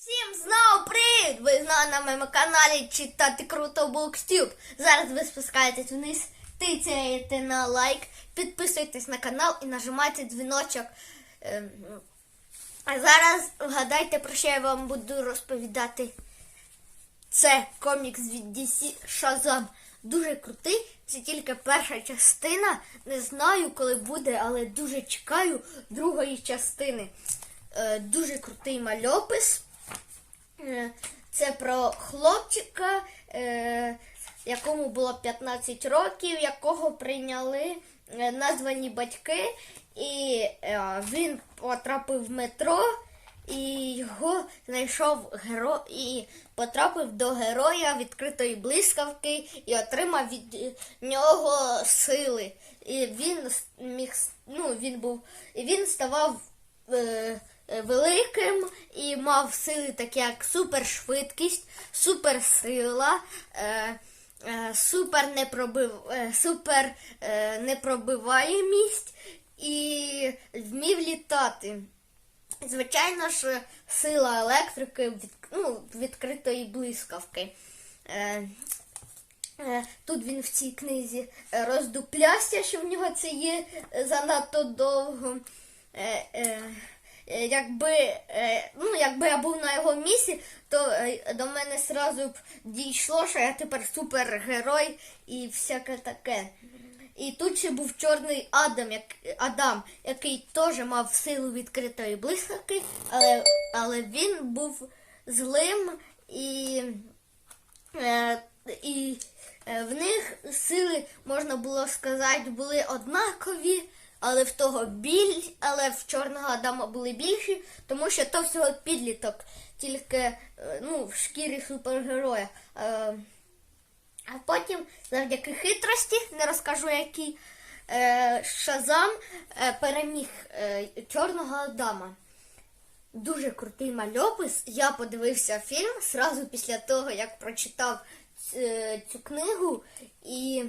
Всім знову привіт! Ви знову на моєму каналі читати круто Букстюб. Зараз ви спускаєтесь вниз, тицяєте на лайк, підписуйтесь на канал і нажимайте дзвіночок. Ем, А зараз вгадайте, про що я вам буду розповідати. Це комікс від DC Shazam. Дуже крутий. Це тільки перша частина. Не знаю, коли буде, але дуже чекаю другої частини. Е, дуже крутий мальопис. Е, Це про хлопчика, е, якому було 15 років, якого прийняли е, названі батьки, і він потрапив в метро, і його знайшов геро і потрапив до героя відкритої блискавки і отримав від нього сили. І він міг ну, він був і він ставав е, великим і мав сили такі як супершвидкість, суперсила, е, е, супер, непробив, е, супер е, непробиваємість і вмів літати. Звичайно ж, сила електрики від, ну, відкритої блискавки. Е, Е, Тут він в цій книзі е, роздуплявся, що в нього це є е, занадто довго. Е, е, е, Якби, е, ну, якби я був на його місці, то е, до мене сразу б дійшло, що я тепер супергерой і всяке таке. І тут ще був чорний Адам, як, Адам, який теж мав силу відкритої блискавки, але, але він був злим і Е, і е, в них сили, можна було сказати, були однакові, але в того біль, але в чорного Адама були більші, тому що то всього підліток, тільки е, ну, в шкірі супергероя. Е, а потім, завдяки хитрості, не розкажу який, е, Шазам переміг чорного Адама. Дуже крутий мальопис. Я подивився фільм сразу після того, як прочитав цю книгу, і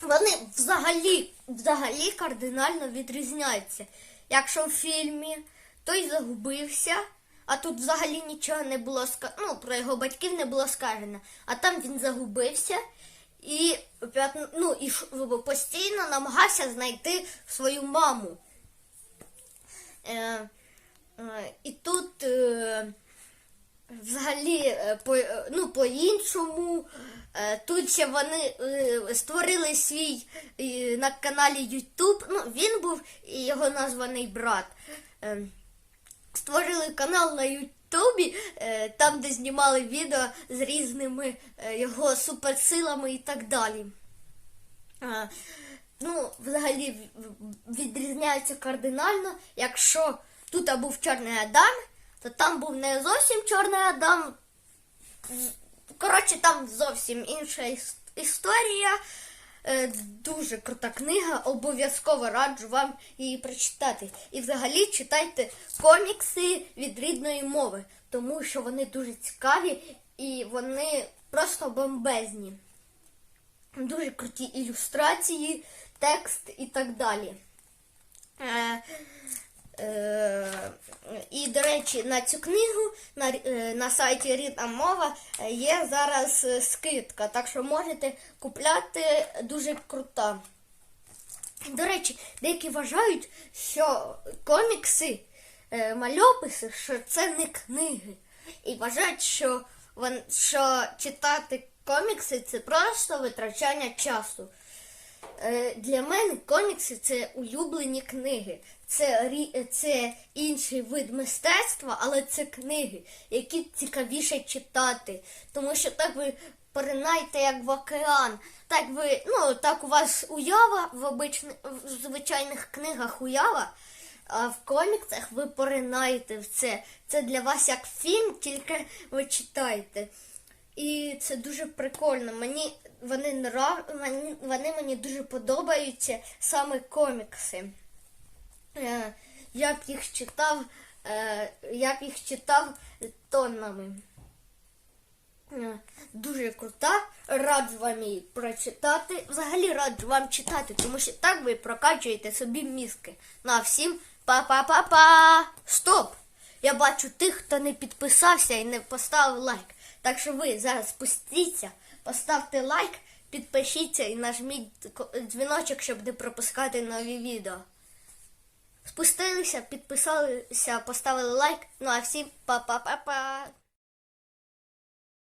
вони взагалі, взагалі кардинально відрізняються. Якщо в фільмі той загубився, а тут взагалі нічого не було сказано, ну, про його батьків не було сказано, а там він загубився і, ну, і постійно намагався знайти свою маму. Е, Е, І тут е, взагалі е, по, е, ну, по-іншому. Е, Тут ще вони створили свій на каналі YouTube. Ну, він був і його названий брат. Створили канал на Ютубі, там, де знімали відео з різними його суперсилами і так далі. Ну, взагалі відрізняється кардинально. Якщо тут був чорний Адам, то там був не зовсім чорний Адам. Коротше, там зовсім інша історія. Е, Дуже крута книга, обов'язково раджу вам її прочитати. І взагалі читайте комікси від рідної мови, тому що вони дуже цікаві і вони просто бомбезні дуже круті ілюстрації, текст і так далі. Е, і, до речі, на цю книгу на, е, на сайті Рідна мова є зараз е, скидка, так що можете купляти дуже крута. До речі, деякі вважають, що комікси, мальописи, що це не книги. І вважають, що, що читати комікси це просто витрачання часу. Е, Для мене комікси це улюблені книги. Це, це інший вид мистецтва, але це книги, які цікавіше читати. Тому що так ви поринаєте як в океан. Так ви, ну, так у вас уява в, обични, в звичайних книгах уява, а в коміксах ви поринаєте в це. Це для вас як фільм, тільки ви читаєте. І це дуже прикольно. Мені вони нрав... вони мені дуже подобаються саме комікси. Е, я б їх читав, е, я б їх читав тоннами. Е, Дуже крута. Раджу вам її прочитати. Взагалі раджу вам читати, тому що так ви прокачуєте собі мізки. На всім па-па-па-па. Стоп! я бачу тих, хто не підписався і не поставив лайк. Так що ви зараз спустіться, поставте лайк, підпишіться і нажміть дзвіночок, щоб не пропускати нові відео. Спустилися, підписалися, поставили лайк. Ну а всім па-па-па-па.